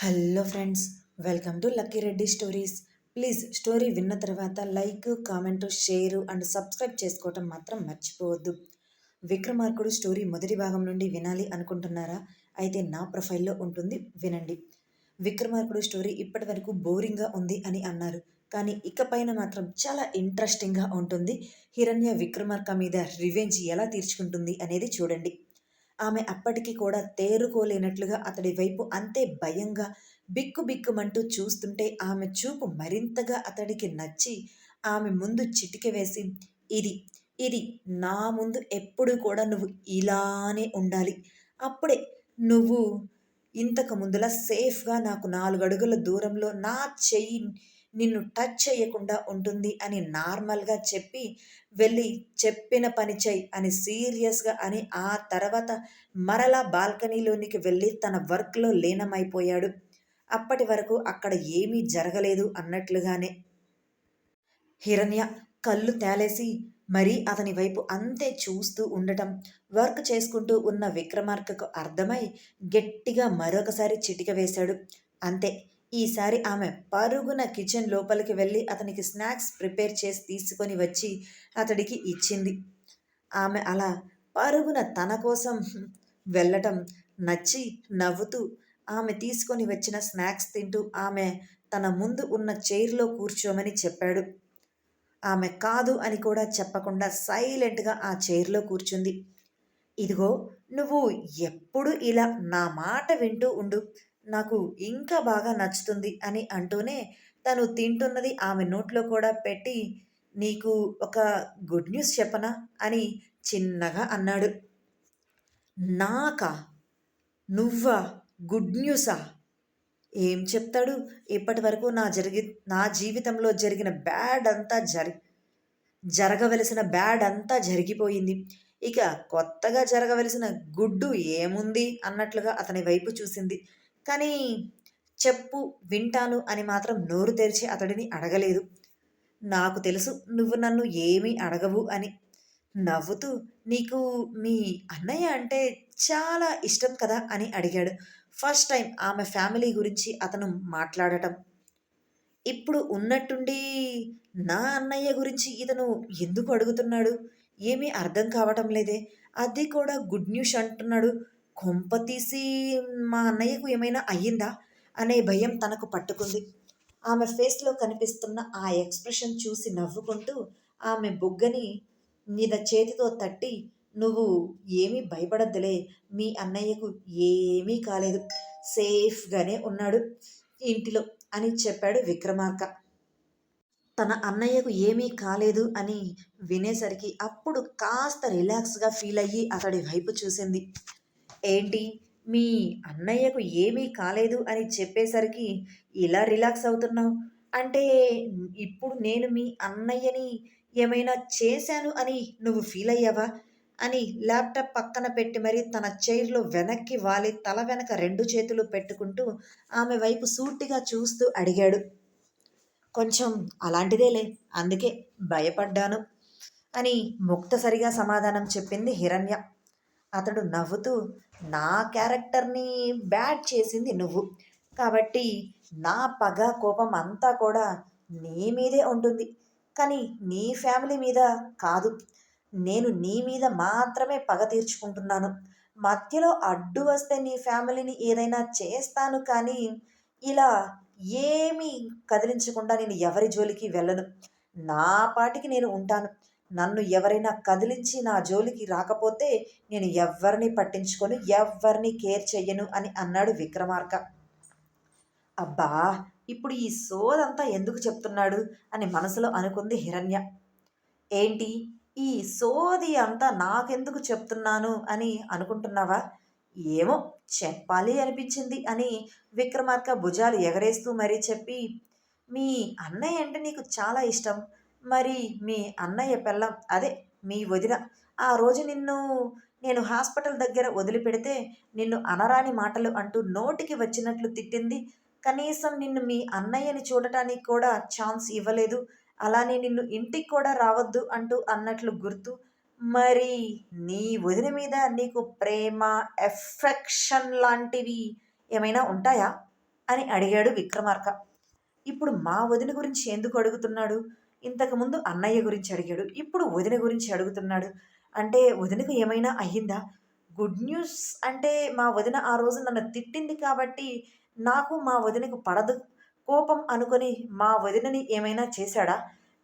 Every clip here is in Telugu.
Hello friends welcome to Lucky Reddy stories. Please story విన్న తర్వాత like comment share and subscribe చేసుకోవటం మాత్రం మర్చిపోవద్దు. విక్రమార్కుడు స్టోరీ మొదటి భాగం నుండి వినాలి అనుకుంటున్నారా? అయితే నా ప్రొఫైల్లో ఉంటుంది వినండి. విక్రమార్కుడు స్టోరీ ఇప్పటి వరకు బోరింగ్గా ఉంది అని అన్నారు. కానీ ఇకపైన మాత్రం చాలా ఇంట్రెస్టింగ్గా ఉంటుంది. హిరణ్య విక్రమార్క మీద రివెంజ్ ఎలా తీర్చుకుంటుంది అనేది చూడండి. ఆమె అప్పటికీ కూడా తేరుకోలేనట్లుగా అతడి వైపు అంతే భయంగా బిక్కు బిక్కుమంటూ చూస్తుంటే ఆమె చూపు మరింతగా అతడికి నచ్చి ఆమె ముందు చిటిక వేసి ఇది ఇది నా ముందు ఎప్పుడు కూడా నువ్వు ఇలానే ఉండాలి. అప్పుడే నువ్వు ఇంతకు ముందులా సేఫ్గా నాకు నాలుగు అడుగుల దూరంలో నా చెయ్యి నిన్ను టచ్ చేయకుండా ఉంటుంది అని నార్మల్గా చెప్పి వెళ్ళి చెప్పిన పని చేయి అని సీరియస్గా అని ఆ తర్వాత మరలా బాల్కనీలోనికి వెళ్ళి తన వర్క్లో లీనమైపోయాడు. అప్పటి వరకు అక్కడ ఏమీ జరగలేదు అన్నట్లుగానే. హిరణ్య కళ్ళు తేలేసి మరీ అతని వైపు అంతే చూస్తూ ఉండటం వర్క్ చేసుకుంటూ ఉన్న విక్రమార్కకు అర్థమై గట్టిగా మరొకసారి చిటిక వేశాడు. అంతే ఈసారి ఆమె పరుగున కిచెన్ లోపలికి వెళ్ళి అతనికి స్నాక్స్ ప్రిపేర్ చేసి తీసుకొని వచ్చి అతడికి ఇచ్చింది. ఆమె అలా పరుగున తన కోసం వెళ్ళటం నచ్చి నవ్వుతూ ఆమె తీసుకొని వచ్చిన స్నాక్స్ తింటూ ఆమె తన ముందు ఉన్న చైర్లో కూర్చోమని చెప్పాడు. ఆమె కాదు అని కూడా చెప్పకుండా సైలెంట్గా ఆ చైర్లో కూర్చుంది. ఇదిగో నువ్వు ఎప్పుడు ఇలా నా మాట వింటూ ఉండు. నాకు ఇంకా బాగా నచ్చుతుంది అని అంటూనే తను తింటున్నది ఆమె నోట్లో కూడా పెట్టి నీకు ఒక గుడ్ న్యూస్ చెప్పనా? అని చిన్నగా అన్నాడు. నాకా? నువ్వా? గుడ్ న్యూసా? ఏం చెప్తాడు? ఇప్పటి వరకు నా జరిగి నా జీవితంలో జరిగిన బ్యాడ్ అంతా జరి జరగవలసిన బ్యాడ్ అంతా జరిగిపోయింది. ఇక కొత్తగా జరగవలసిన గుడ్డు ఏముంది? అన్నట్లుగా అతని వైపు చూసింది. కానీ చెప్పు వింటాను అని మాత్రం నోరు తెరిచి అతడిని అడగలేదు. నాకు తెలుసు నువ్వు నన్ను ఏమీ అడగవు అని. నవ్వుతూ నీకు మీ అన్నయ్య అంటే చాలా ఇష్టం కదా అని అడిగాడు. ఫస్ట్ టైం ఆమె ఫ్యామిలీ గురించి అతను మాట్లాడటం. ఇప్పుడు ఉన్నట్టుండి నా అన్నయ్య గురించి ఇతను ఎందుకు అడుగుతున్నాడు? ఏమీ అర్థం కావటం లేదే. అది కూడా గుడ్ న్యూస్ అంటున్నాడు. కొంప తీసి మా అన్నయ్యకు ఏమైనా అయ్యిందా? అనే భయం తనకు పట్టుకుంది. ఆమె ఫేస్లో కనిపిస్తున్న ఆ ఎక్స్ప్రెషన్ చూసి నవ్వుకుంటూ ఆమె బుగ్గని మీద చేతితో తట్టి నువ్వు ఏమీ భయపడద్దులే. మీ అన్నయ్యకు ఏమీ కాలేదు. సేఫ్గానే ఉన్నాడు ఇంటిలో అని చెప్పాడు విక్రమార్క. తన అన్నయ్యకు ఏమీ కాలేదు అని వినేసరికి అప్పుడు కాస్త రిలాక్స్గా ఫీల్ అయ్యి అతడి వైపు చూసింది. ఏంటి? మీ అన్నయ్యకు ఏమీ కాలేదు అని చెప్పేసరికి ఇలా రిలాక్స్ అవుతున్నావు? అంటే ఇప్పుడు నేను మీ అన్నయ్యని ఏమైనా చేశాను అని నువ్వు ఫీల్ అయ్యావా? అని ల్యాప్టాప్ పక్కన పెట్టి మరి తన చైర్లో వెనక్కి వాలి తల వెనక రెండు చేతులు పెట్టుకుంటూ ఆమె వైపు సూటిగా చూస్తూ అడిగాడు. కొంచెం అలాంటిదేలే అందుకే భయపడ్డాను అని ముక్తసరిగా సమాధానం చెప్పింది హిరణ్య. అతడు నవ్వుతూ నా క్యారెక్టర్ని బ్యాడ్ చేసింది నువ్వు. కాబట్టి నా పగ కోపం అంతా కూడా నీ మీదే ఉంటుంది. కానీ నీ ఫ్యామిలీ మీద కాదు. నేను నీ మీద మాత్రమే పగ తీర్చుకుంటున్నాను. మధ్యలో అడ్డు వస్తే నీ ఫ్యామిలీని ఏదైనా చేస్తాను కానీ ఇలా ఏమీ కదిలించకుండా నేను ఎవరి జోలికి వెళ్ళను. నా పాటికి నేను ఉంటాను. నన్ను ఎవరైనా కదిలించి నా జోలికి రాకపోతే నేను ఎవరిని పట్టించుకొని ఎవరిని కేర్ చెయ్యను అని అన్నాడు విక్రమార్క. అబ్బా ఇప్పుడు ఈ సోదంతా ఎందుకు చెప్తున్నాడు అని మనసులో అనుకుంది హిరణ్య. ఏంటి? ఈ సోది అంతా నాకెందుకు చెప్తున్నాను అని అనుకుంటున్నావా? ఏమో చెప్పాలి అనిపించింది అని విక్రమార్క భుజాలు ఎగరేస్తూ మరీ చెప్పి మీ అన్నయ్య అంటే నీకు చాలా ఇష్టం. మరి మీ అన్నయ్య పెళ్ళం అదే మీ వదిన. ఆ రోజు నిన్ను నేను హాస్పిటల్ దగ్గర వదిలిపెడితే నిన్ను అనరాని మాటలు అంటూ నోటికి వచ్చినట్లు తిట్టింది. కనీసం నిన్ను మీ అన్నయ్యని చూడటానికి కూడా ఛాన్స్ ఇవ్వలేదు. అలానే నిన్ను ఇంటికి కూడా రావద్దు అంటూ అన్నట్లు గుర్తు. మరి నీ వదిన మీద నీకు ప్రేమ ఎఫెక్షన్ లాంటివి ఏమైనా ఉంటాయా? అని అడిగాడు విక్రమార్క. ఇప్పుడు మా వదిన గురించి ఎందుకు అడుగుతున్నాడు? ఇంతకుముందు అన్నయ్య గురించి అడిగాడు. ఇప్పుడు వదిన గురించి అడుగుతున్నాడు. అంటే వదినకు ఏమైనా అయ్యిందా? గుడ్ న్యూస్ అంటే మా వదిన ఆ రోజు నన్ను తిట్టింది కాబట్టి నాకు మా వదినకు పడదు. కోపం అనుకొని మా వదినని ఏమైనా చేశాడా?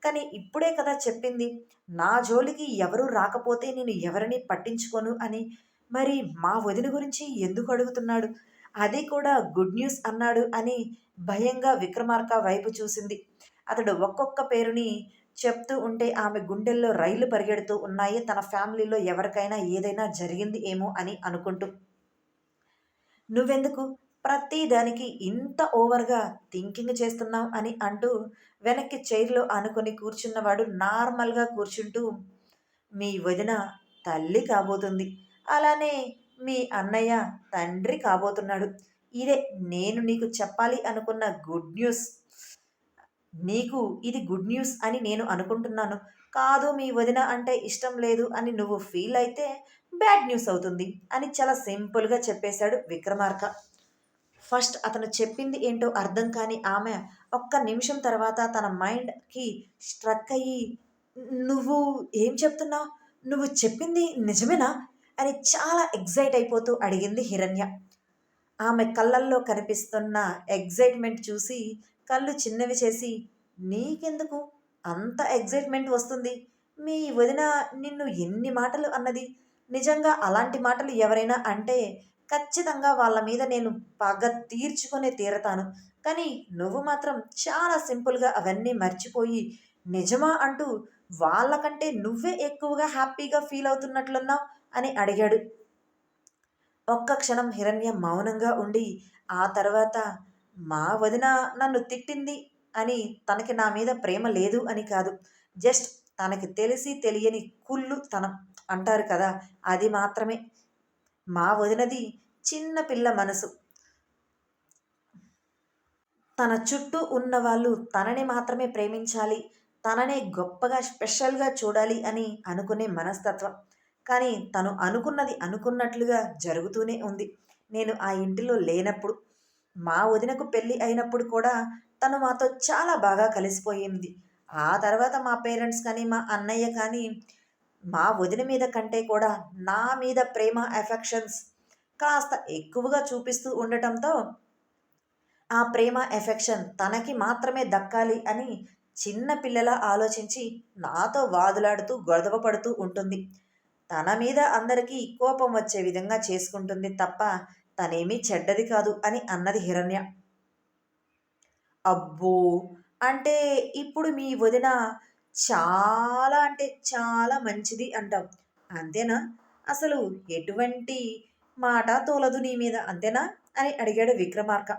కానీ ఇప్పుడే కదా చెప్పింది. నా జోలికి ఎవరూ రాకపోతే నేను ఎవరిని పట్టించుకోను అని. మరి మా వదిన గురించి ఎందుకు అడుగుతున్నాడు? అది కూడా గుడ్ న్యూస్ అన్నాడు అని భయంగా విక్రమార్క వైపు చూసింది. అతడు ఒక్కొక్క పేరుని చెప్తూ ఉంటే ఆమె గుండెల్లో రైలు పరిగెడుతూ ఉన్నాయి. తన ఫ్యామిలీలో ఎవరికైనా ఏదైనా జరిగింది ఏమో అని అనుకుంటూ. నువ్వెందుకు? ప్రతి దానికి ఇంత ఓవర్గా థింకింగ్ చేస్తున్నావు అని అంటూ వెనక్కి చైర్లో అనుకుని కూర్చున్నవాడు నార్మల్గా కూర్చుంటూ మీ వదిన తల్లి కాబోతుంది. అలానే మీ అన్నయ్య తండ్రి కాబోతున్నాడు. ఇదే నేను నీకు చెప్పాలి అనుకున్న గుడ్ న్యూస్. నీకు ఇది గుడ్ న్యూస్ అని నేను అనుకుంటున్నాను. కాదు మీ వదిన అంటే ఇష్టం లేదు అని నువ్వు ఫీల్ అయితే బ్యాడ్ న్యూస్ అవుతుంది అని చాలా సింపుల్గా చెప్పేశాడు విక్రమార్క. ఫస్ట్ అతను చెప్పింది ఏంటో అర్థం కాని ఆమె ఒక్క నిమిషం తర్వాత తన మైండ్కి స్ట్రక్ అయ్యి నువ్వు ఏం చెప్తున్నావు? నువ్వు చెప్పింది నిజమేనా? అని చాలా ఎగ్జైట్ అయిపోతూ అడిగింది హిరణ్య. ఆమె కళ్ళల్లో కనిపిస్తున్న ఎగ్జైట్మెంట్ చూసి కళ్ళు చిన్నవి చేసి నీకెందుకు? అంత ఎగ్జైట్మెంట్ వస్తుంది. మీ వదిన నిన్ను ఎన్ని మాటలు అన్నది? నిజంగా అలాంటి మాటలు ఎవరైనా అంటే ఖచ్చితంగా వాళ్ళ మీద నేను పగ తీర్చుకునే తీరతాను. కానీ నువ్వు మాత్రం చాలా సింపుల్గా అవన్నీ మర్చిపోయి నిజమా అంటూ వాళ్ళకంటే నువ్వే ఎక్కువగా హ్యాపీగా ఫీల్ అవుతున్నట్లున్నావు? అని అడిగాడు. ఒక్క క్షణం హిరణ్య మౌనంగా ఉండి ఆ తర్వాత మా వదిన నన్ను తిట్టింది అని తనకి నా మీద ప్రేమ లేదు అని కాదు. జస్ట్ తనకి తెలిసి తెలియని కుళ్ళు తనం అంటారు కదా అది మాత్రమే. మా వదినది చిన్న పిల్ల మనసు. తన చుట్టూ ఉన్న వాళ్ళు తనని మాత్రమే ప్రేమించాలి తననే గొప్పగా స్పెషల్గా చూడాలి అని అనుకునే మనస్తత్వం. కానీ తను అనుకున్నది అనుకున్నట్లుగా జరుగుతూనే ఉంది. నేను ఆ ఇంటిలో లేనప్పుడు మా వదినకు పెళ్ళి అయినప్పుడు కూడా తను మాతో చాలా బాగా కలిసిపోయింది. ఆ తర్వాత మా పేరెంట్స్ కానీ మా అన్నయ్య కానీ మా వదిన మీద కంటే కూడా నా మీద ప్రేమ ఎఫెక్షన్స్ కాస్త ఎక్కువగా చూపిస్తూ ఉండటంతో ఆ ప్రేమ ఎఫెక్షన్ తనకి మాత్రమే దక్కాలి అని చిన్న పిల్లల ఆలోచించి నాతో వాదులాడుతూ గొడవ పడుతూ ఉంటుంది. తన మీద అందరికీ కోపం వచ్చే విధంగా చేసుకుంటుంది తప్ప తనేమీ చెడ్డది కాదు అని అన్నది హిరణ్య. అబ్బో! అంటే ఇప్పుడు మీ వదిన చాలా అంటే చాలా మంచిది అంటాం అంతేనా? అసలు ఎటువంటి మాట తోలదు నీ మీద అంతేనా? అని అడిగాడు విక్రమార్క.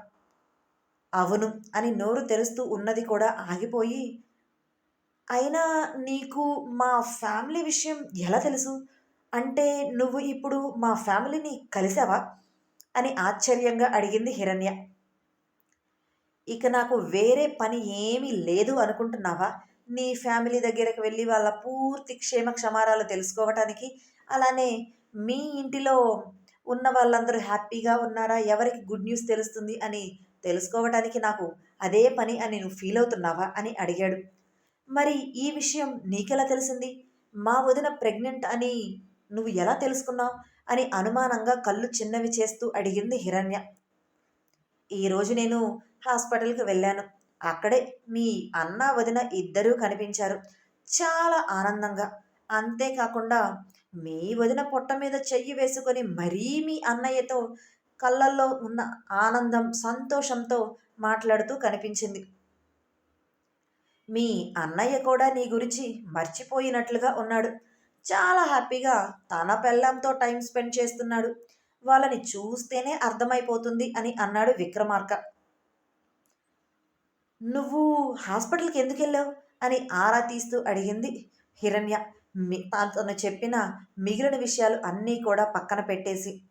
అవును అని నోరు తెరుస్తూ ఉన్నది కూడా ఆగిపోయి అయినా నీకు మా ఫ్యామిలీ విషయం ఎలా తెలుసు? అంటే నువ్వు ఇప్పుడు మా ఫ్యామిలీని కలిసావా? అని ఆశ్చర్యంగా అడిగింది హిరణ్య. ఇక నాకు వేరే పని ఏమీ లేదు అనుకుంటున్నావా? నీ ఫ్యామిలీ దగ్గరకు వెళ్ళి వాళ్ళ పూర్తి క్షేమ క్షమారాలు తెలుసుకోవటానికి అలానే మీ ఇంటిలో ఉన్న వాళ్ళందరూ హ్యాపీగా ఉన్నారా? ఎవరికి గుడ్ న్యూస్ తెలుస్తుంది అని తెలుసుకోవటానికి నాకు అదే పని అని నువ్వు ఫీల్ అవుతున్నావా? అని అడిగాడు. మరి ఈ విషయం నీకెలా తెలిసింది? మా వదిన ప్రెగ్నెంట్ అని నువ్వు ఎలా తెలుసుకున్నావు? అని అనుమానంగా కళ్ళు చిన్నవి చేస్తూ అడిగింది హిరణ్య. ఈరోజు నేను హాస్పిటల్కి వెళ్ళాను. అక్కడే మీ అన్న వదిన ఇద్దరూ కనిపించారు. చాలా ఆనందంగా. అంతేకాకుండా మీ వదిన పొట్ట మీద చెయ్యి వేసుకొని మరీ మీ అన్నయ్యతో కళ్ళల్లో ఉన్న ఆనందం సంతోషంతో మాట్లాడుతూ కనిపించింది. మీ అన్నయ్య కూడా నీ గురించి మర్చిపోయినట్లుగా ఉన్నాడు. చాలా హ్యాపీగా తన పెళ్ళంతో టైం స్పెండ్ చేస్తున్నాడు. వాళ్ళని చూస్తేనే అర్థమైపోతుంది అని అన్నాడు విక్రమార్క. నువ్వు హాస్పిటల్కి ఎందుకు వెళ్ళావు? అని ఆరా తీస్తూ అడిగింది హిరణ్య. తను చెప్పిన మిగిలిన విషయాలు అన్నీ కూడా పక్కన పెట్టేసి.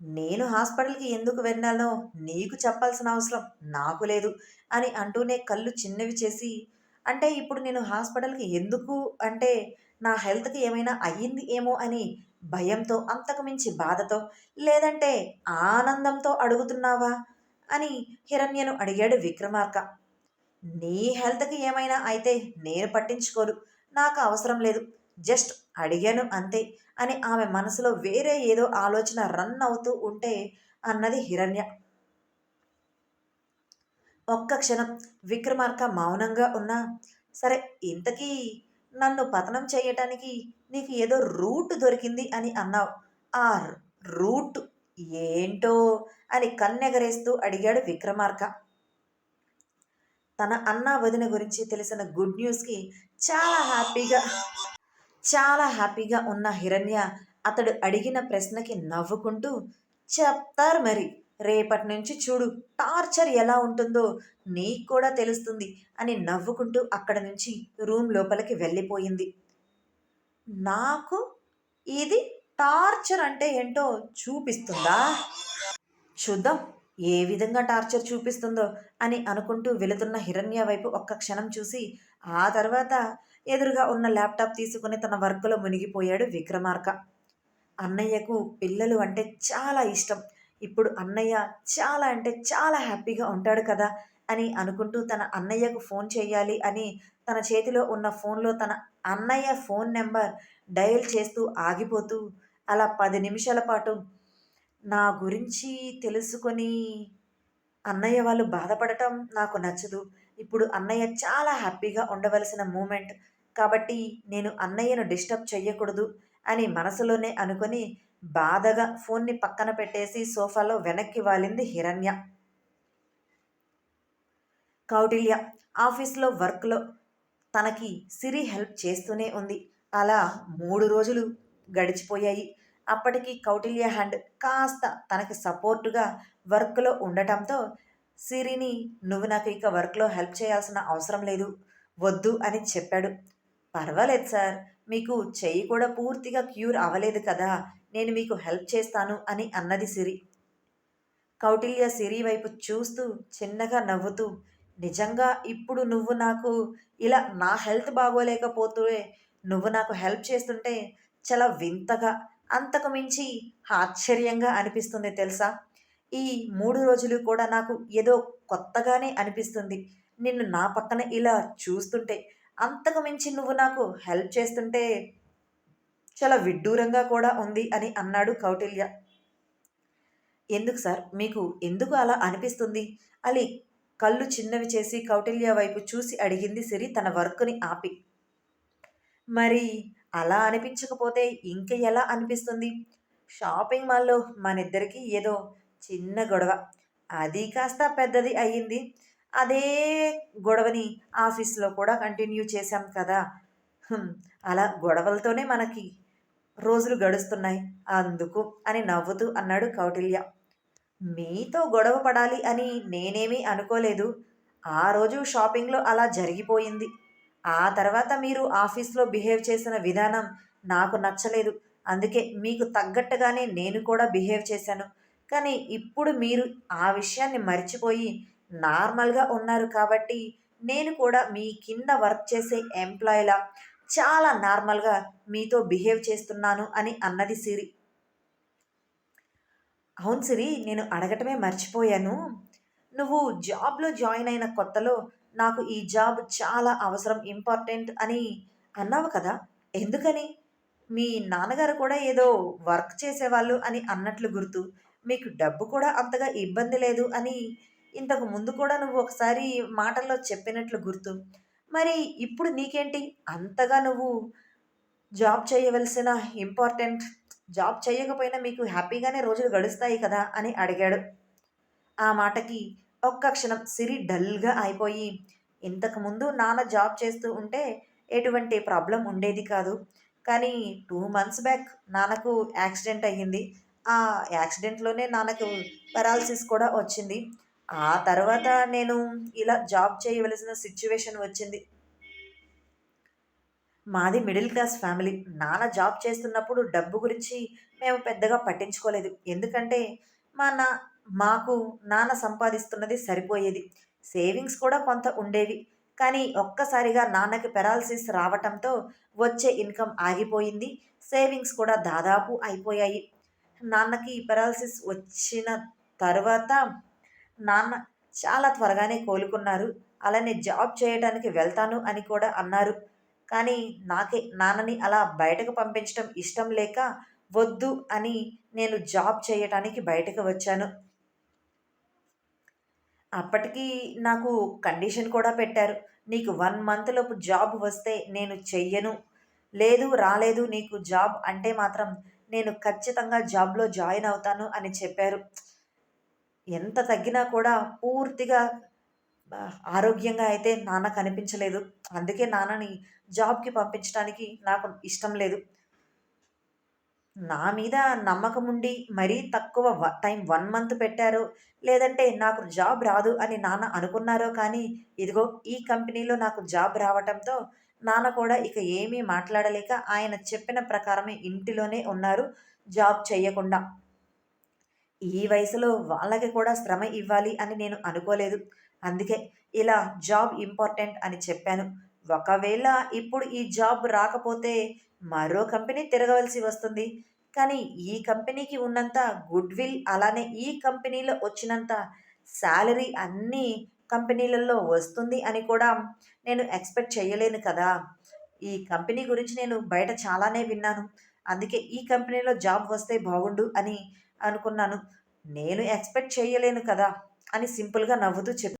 నేను హాస్పిటల్కి ఎందుకు వెళ్ళానో నీకు చెప్పాల్సిన అవసరం నాకు లేదు అని అంటూనే కళ్ళు చిన్నవి చేసి అంటే ఇప్పుడు నేను హాస్పిటల్కి ఎందుకు అంటే నా హెల్త్కి ఏమైనా అయ్యింది ఏమో అని భయంతో అంతకు మించి బాధతో లేదంటే ఆనందంతో అడుగుతున్నావా అని హిరణ్యను అడిగాడు విక్రమార్క. నీ హెల్త్కి ఏమైనా అయితే నేను పట్టించుకోరు నాకు అవసరం లేదు జస్ట్ అడిగాను అంతే అని ఆమె మనసులో వేరే ఏదో ఆలోచన రన్ అవుతూ ఉంటే అన్నది హిరణ్య. ఒక్క క్షణం విక్రమార్క మౌనంగా ఉన్నా సరే ఇంతకీ నన్ను పతనం చేయటానికి నీకు ఏదో రూట్ దొరికింది అని అన్నావు. ఆ రూట్ ఏంటో అని కన్నెగరేస్తూ అడిగాడు విక్రమార్క. తన అన్న వదిన గురించి తెలిసిన గుడ్ న్యూస్కి చాలా హ్యాపీగా చాలా హ్యాపీగా ఉన్న హిరణ్య అతడు అడిగిన ప్రశ్నకి నవ్వుకుంటూ చెప్తారు మరి రేపటి నుంచి చూడు టార్చర్ ఎలా ఉంటుందో నీకు కూడా తెలుస్తుంది అని నవ్వుకుంటూ అక్కడ నుంచి రూమ్ లోపలికి వెళ్ళిపోయింది. నాకు ఇది టార్చర్ అంటే ఏంటో చూపిస్తుందా? చూద్దాం ఏ విధంగా టార్చర్ చూపిస్తుందో అని అనుకుంటూ వెళుతున్న హిరణ్య వైపు ఒక్క క్షణం చూసి ఆ తర్వాత ఎదురుగా ఉన్న ల్యాప్టాప్ తీసుకుని తన వర్క్లో మునిగిపోయాడు విక్రమార్క. అన్నయ్యకు పిల్లలు అంటే చాలా ఇష్టం. ఇప్పుడు అన్నయ్య చాలా అంటే చాలా హ్యాపీగా ఉంటాడు కదా అని అనుకుంటూ తన అన్నయ్యకు ఫోన్ చేయాలి అని తన చేతిలో ఉన్న ఫోన్లో తన అన్నయ్య ఫోన్ నెంబర్ డయల్ చేస్తూ ఆగిపోతూ అలా పది నిమిషాల పాటు నా గురించి తెలుసుకొని అన్నయ్య వాళ్ళు బాధపడటం నాకు నచ్చదు. ఇప్పుడు అన్నయ్య చాలా హ్యాపీగా ఉండవలసిన మూమెంట్ కాబట్టి నేను అన్నయ్యను డిస్టర్బ్ చేయకూడదు అని మనసులోనే అనుకొని బాధగా ఫోన్ని పక్కన పెట్టేసి సోఫాలో వెనక్కి వాలింది హిరణ్య. కౌటిల్య ఆఫీస్లో వర్క్లో తనకి సిరి హెల్ప్ చేస్తూనే ఉంది. అలా మూడు రోజులు గడిచిపోయాయి. అప్పటికి కౌటిల్య హ్యాండ్ కాస్త తనకి సపోర్టుగా వర్క్లో ఉండటంతో సిరిని నువ్వు నాకు ఇక వర్క్లో హెల్ప్ చేయాల్సిన అవసరం లేదు వద్దు అని చెప్పాడు. పర్వాలేదు సార్ మీకు చెయ్యి కూడా పూర్తిగా క్యూర్ అవ్వలేదు కదా నేను మీకు హెల్ప్ చేస్తాను అని అన్నది సిరి. కౌటిల్య సిరి వైపు చూస్తూ చిన్నగా నవ్వుతూ నిజంగా ఇప్పుడు నువ్వు నాకు ఇలా నా హెల్త్ బాగోలేకపోతే నువ్వు నాకు హెల్ప్ చేస్తుంటే చాలా వింతగా అంతకు మించి ఆశ్చర్యంగా అనిపిస్తుంది తెలుసా? ఈ మూడు రోజులు కూడా నాకు ఏదో కొత్తగానే అనిపిస్తుంది. నిన్ను నా పక్కన ఇలా చూస్తుంటే అంతకు మించి నువ్వు నాకు హెల్ప్ చేస్తుంటే చాలా విడ్డూరంగా కూడా ఉంది అని అన్నాడు కౌటిల్య. ఎందుకు సార్? మీకు ఎందుకు అలా అనిపిస్తుంది? అని కళ్ళు చిన్నవి చేసి కౌటిల్య వైపు చూసి అడిగింది సిరి తన వర్క్ని ఆపి. మరి అలా అనిపించకపోతే ఇంక ఎలా అనిపిస్తుంది? షాపింగ్ మాల్లో మనిద్దరికి ఏదో చిన్న గొడవ. అది కాస్త పెద్దది అయ్యింది. అదే గొడవని ఆఫీస్లో కూడా కంటిన్యూ చేశాం కదా. అలా గొడవలతోనే మనకి రోజులు గడుస్తున్నాయి. అందుకు అని నవ్వుతూ అన్నాడు కౌటిల్య. మీతో గొడవ పడాలి అని నేనేమీ అనుకోలేదు. ఆ రోజు షాపింగ్లో అలా జరిగిపోయింది. ఆ తర్వాత మీరు ఆఫీస్లో బిహేవ్ చేసిన విధానం నాకు నచ్చలేదు. అందుకే మీకు తగ్గట్టుగానే నేను కూడా బిహేవ్ చేశాను. కానీ ఇప్పుడు మీరు ఆ విషయాన్ని మర్చిపోయి నార్మల్గా ఉన్నారు కాబట్టి నేను కూడా మీ కింద వర్క్ చేసే ఎంప్లాయీలా. చాలా నార్మల్గా మీతో బిహేవ్ చేస్తున్నాను అని అన్నది సిరి. అవును సిరి నేను అడగటమే మర్చిపోయాను. నువ్వు జాబ్లో జాయిన్ అయిన కొత్తలో నాకు ఈ జాబ్ చాలా అవసరం ఇంపార్టెంట్ అని అన్నావు కదా? ఎందుకని? మీ నాన్నగారు కూడా ఏదో వర్క్ చేసేవాళ్ళు అని అన్నట్లు గుర్తు. మీకు డబ్బు కూడా అంతగా ఇబ్బంది లేదు అని ఇంతకు ముందు కూడా నువ్వు ఒకసారి మాటల్లో చెప్పినట్లు గుర్తు. మరి ఇప్పుడు నీకేంటి? అంతగా నువ్వు జాబ్ చేయవలసిన ఇంపార్టెంట్ జాబ్ చేయకపోయినా మీకు హ్యాపీగానే రోజులు గడుస్తాయి కదా అని అడిగాడు. ఆ మాటకి ఒక్క క్షణం సిరి డల్గా అయిపోయి ఇంతకుముందు నాన్న జాబ్ చేస్తూ ఉంటే ఎటువంటి ప్రాబ్లం ఉండేది కాదు. కానీ టూ మంత్స్ బ్యాక్ నాన్నకు యాక్సిడెంట్ అయ్యింది. ఆ యాక్సిడెంట్లోనే నాన్నకు పెరాలసిస్ కూడా వచ్చింది. ఆ తర్వాత నేను ఇలా జాబ్ చేయవలసిన సిచ్యువేషన్ వచ్చింది. మాది మిడిల్ క్లాస్ ఫ్యామిలీ నాన్న జాబ్ చేస్తున్నప్పుడు డబ్బు గురించి మేము పెద్దగా పట్టించుకోలేదు. ఎందుకంటే మా నా మాకు నాన్న సంపాదిస్తున్నది సరిపోయేది. సేవింగ్స్ కూడా కొంత ఉండేవి. కానీ ఒక్కసారిగా నాన్నకి పెరాలసిస్ రావటంతో వచ్చే ఇన్కమ్ ఆగిపోయింది. సేవింగ్స్ కూడా దాదాపు అయిపోయాయి. నాన్నకి పెరాలసిస్ వచ్చిన తర్వాత నాన్న చాలా త్వరగానే కోలుకున్నారు. అలానే జాబ్ చేయడానికి వెళ్తాను అని కూడా అన్నారు. కానీ నాకే నాన్నని అలా బయటకు పంపించడం ఇష్టం లేక వద్దు అని నేను జాబ్ చేయటానికి బయటకు వచ్చాను. అప్పటికి నాకు కండిషన్ కూడా పెట్టారు. నీకు వన్ మంత్లోపు జాబ్ వస్తే నేను చెయ్యను. లేదు రాలేదు నీకు జాబ్ అంటే మాత్రం నేను ఖచ్చితంగా జాబ్లో జాయిన్ అవుతాను అని చెప్పారు. ఎంత తగ్గినా కూడా పూర్తిగా ఆరోగ్యంగా అయితే నాన్న కనిపించలేదు. అందుకే నాన్నని జాబ్కి పంపించడానికి నాకు ఇష్టం లేదు. నా మీద నమ్మకం ఉండి మరీ తక్కువ వ టైం వన్ మంత్ పెట్టారో లేదంటే నాకు జాబ్ రాదు అని నాన్న అనుకున్నారో కానీ ఇదిగో ఈ కంపెనీలో నాకు జాబ్ రావటంతో నాన్న కూడా ఇక ఏమీ మాట్లాడలేక ఆయన చెప్పిన ప్రకారమే ఇంటిలోనే ఉన్నారు. జాబ్ చేయకుండా. ఈ వయసులో వాళ్ళకి కూడా శ్రమ ఇవ్వాలి అని నేను అనుకోలేదు. అందుకే ఇలా జాబ్ ఇంపార్టెంట్ అని చెప్పాను. ఒకవేళ ఇప్పుడు ఈ జాబ్ రాకపోతే మరో కంపెనీ తిరగవలసి వస్తుంది. కానీ ఈ కంపెనీకి ఉన్నంత గుడ్ విల్ అలానే ఈ కంపెనీలో వచ్చినంత శాలరీ అన్ని కంపెనీలలో వస్తుంది అని కూడా నేను ఎక్స్పెక్ట్ చేయలేను కదా. ఈ కంపెనీ గురించి నేను బయట చాలానే విన్నాను. అందుకే ఈ కంపెనీలో జాబ్ వస్తే బాగుండు అని అనుకున్నాను. నేను ఎక్స్పెక్ట్ చేయలేను కదా అని సింపుల్గా నవ్వుతూ చెప్పి